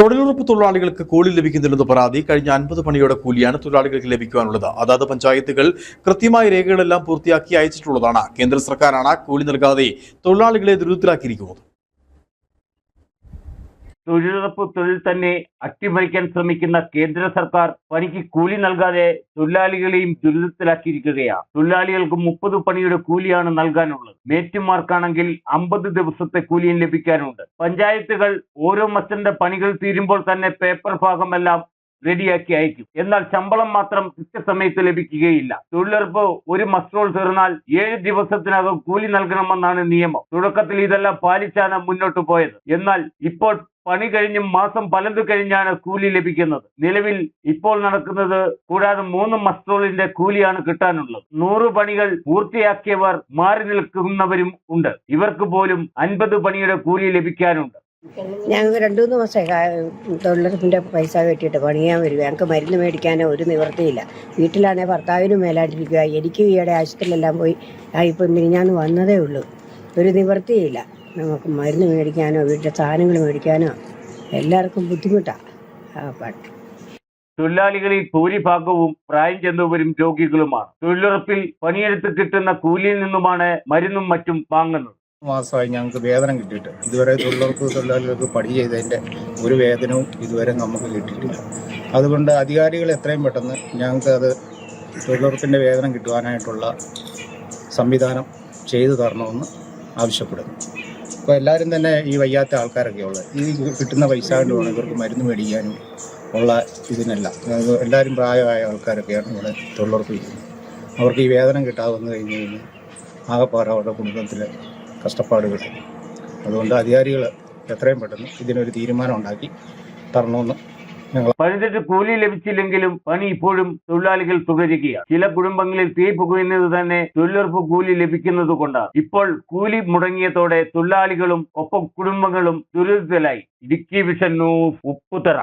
തൊഴിലുറപ്പ് തൊഴിലാളികൾക്ക് കൂലി ലഭിക്കുന്നില്ലെന്ന് പരാതി കഴിഞ്ഞ അൻപത് പണിയുടെ കൂലിയാണ് തൊഴിലാളികൾക്ക് ലഭിക്കുവാനുള്ളത്. അതാത് പഞ്ചായത്തുകൾ കൃത്യമായ രേഖകളെല്ലാം പൂർത്തിയാക്കി അയച്ചിട്ടുള്ളതാണ്. കേന്ദ്ര സർക്കാരാണ് കൂലി നൽകാതെ തൊഴിലാളികളെ ദുരിതത്തിലാക്കിയിരിക്കുന്നത്. തൊഴിലുറപ്പ് തൊഴിൽ തന്നെ അട്ടിമറിക്കാൻ ശ്രമിക്കുന്ന കേന്ദ്ര സർക്കാർ പണിക്ക് കൂലി നൽകാതെ തൊഴിലാളികളെയും ദുരിതത്തിലാക്കിയിരിക്കുകയാണ് തൊഴിലാളികൾക്ക് മുപ്പത് പണിയുടെ കൂലിയാണ് നൽകാനുള്ളത്. മേറ്റുമാർക്കാണെങ്കിൽ അമ്പത് ദിവസത്തെ കൂലിയും ലഭിക്കാനുണ്ട്. പഞ്ചായത്തുകൾ ഓരോ മസ്റ്ററിന്റെ പണികൾ തീരുമ്പോൾ തന്നെ പേപ്പർ ഭാഗമെല്ലാം റെഡിയാക്കി അയക്കും. എന്നാൽ ശമ്പളം മാത്രം കൃത്യസമയത്ത് ലഭിക്കുകയില്ല. തൊഴിലുറപ്പ് ഒരു മസ്ട്രോൾ തീർന്നാൽ ഏഴ് ദിവസത്തിനകം കൂലി നൽകണമെന്നാണ് നിയമം. തുടക്കത്തിൽ ഇതെല്ലാം പാലിച്ചാണ് മുന്നോട്ട് പോയത്. എന്നാൽ ഇപ്പോൾ പണി കഴിഞ്ഞും മാസം പലത് കഴിഞ്ഞാണ് കൂലി ലഭിക്കുന്നത്. നിലവിൽ ഇപ്പോൾ നടക്കുന്നത് കൂടാതെ മൂന്ന് മസ്ട്രോളിന്റെ കൂലിയാണ് കിട്ടാനുള്ളത്. നൂറ് പണികൾ പൂർത്തിയാക്കിയവർ മാറി നിൽക്കുന്നവരും ഉണ്ട്. ഇവർക്ക് പോലും അൻപത് പണിയുടെ കൂലി ലഭിക്കാനുണ്ട്. ഞങ്ങൾക്ക് രണ്ടു മൂന്ന് മാസമായി തൊഴിലുറപ്പിന്റെ പൈസ കെട്ടിയിട്ട് പണിയാൻ വരും. ഞങ്ങൾക്ക് മരുന്ന് മേടിക്കാനോ ഒരു നിവൃത്തിയില്ല. വീട്ടിലാണെങ്കിൽ ഭർത്താവിനും മേലാണ്ടിരിക്കുക. എനിക്കും ഈയിടെ ആശുപത്രിയിലെല്ലാം പോയി ഇപ്പം മിനിഞ്ഞാന്ന് വന്നതേ ഉള്ളൂ. ഒരു നിവൃത്തിയില്ല. നമുക്ക് മരുന്ന് മേടിക്കാനോ വീട്ടിലെ സാധനങ്ങൾ മേടിക്കാനോ എല്ലാവർക്കും ബുദ്ധിമുട്ടാണ് തൊഴിലാളികളിൽ ഭൂരിഭാഗവും പ്രായം ചെന്നവരും രോഗികളുമാണ്. തൊഴിലുറപ്പിൽ പണിയെടുത്ത് കിട്ടുന്ന കൂലിയിൽ നിന്നുമാണ് മരുന്നും മറ്റും വാങ്ങുന്നത്. മാസമായി ഞങ്ങൾക്ക് വേതനം കിട്ടിയിട്ട്. ഇതുവരെ തൊഴിലുറപ്പ് തൊഴിലാളികൾക്ക് പണി ചെയ്തതിന്റെ ഒരു വേതനവും ഇതുവരെ നമുക്ക് കിട്ടിയിട്ടില്ല. അതുകൊണ്ട് അധികാരികൾ എത്രയും പെട്ടെന്ന് ഞങ്ങൾക്ക് അത് തൊഴിലുറപ്പിന്റെ വേതനം കിട്ടുവാനായിട്ടുള്ള സംവിധാനം ചെയ്തു തരണമെന്ന് ആവശ്യപ്പെടുന്നു. അപ്പോൾ എല്ലാവരും തന്നെ ഈ വയ്യാത്ത ആൾക്കാരൊക്കെ ഉള്ളത്. ഈ കിട്ടുന്ന പൈസ കൊണ്ട് വേണം ഇവർക്ക് മരുന്ന് മേടിക്കാനും ഉള്ള ഇതിനല്ല. എല്ലാവരും പ്രായമായ ആൾക്കാരൊക്കെയാണ് ഇവിടെ തൊഴിലുറപ്പ് ചെയ്യുന്നത് അവർക്ക് ഈ വേതനം കിട്ടാതെ വന്നു കഴിഞ്ഞ് കഴിഞ്ഞാൽ ആകെപ്പാടെ അവരുടെ കുടുംബത്തിലെ കഷ്ടപ്പാടുകൾ. അതുകൊണ്ട് അധികാരികൾ എത്രയും പെട്ടെന്ന് ഇതിനൊരു തീരുമാനം ഉണ്ടാക്കി തരണമെന്ന് പതിനെട്ട് കൂലി ലഭിച്ചില്ലെങ്കിലും പണി ഇപ്പോഴും തൊഴിലാളികൾ തുടരുകയാണ് ചില കുടുംബങ്ങളിൽ തീ പുകയുന്നത് തന്നെ തൊഴിലുറപ്പ് കൂലി ലഭിക്കുന്നത് കൊണ്ടാണ്. ഇപ്പോൾ കൂലി മുടങ്ങിയതോടെ തൊഴിലാളികളും ഒപ്പം കുടുംബങ്ങളും ദുരിതത്തിലായി. ഇടുക്കി വിഷൻ ഉപ്പുതറ.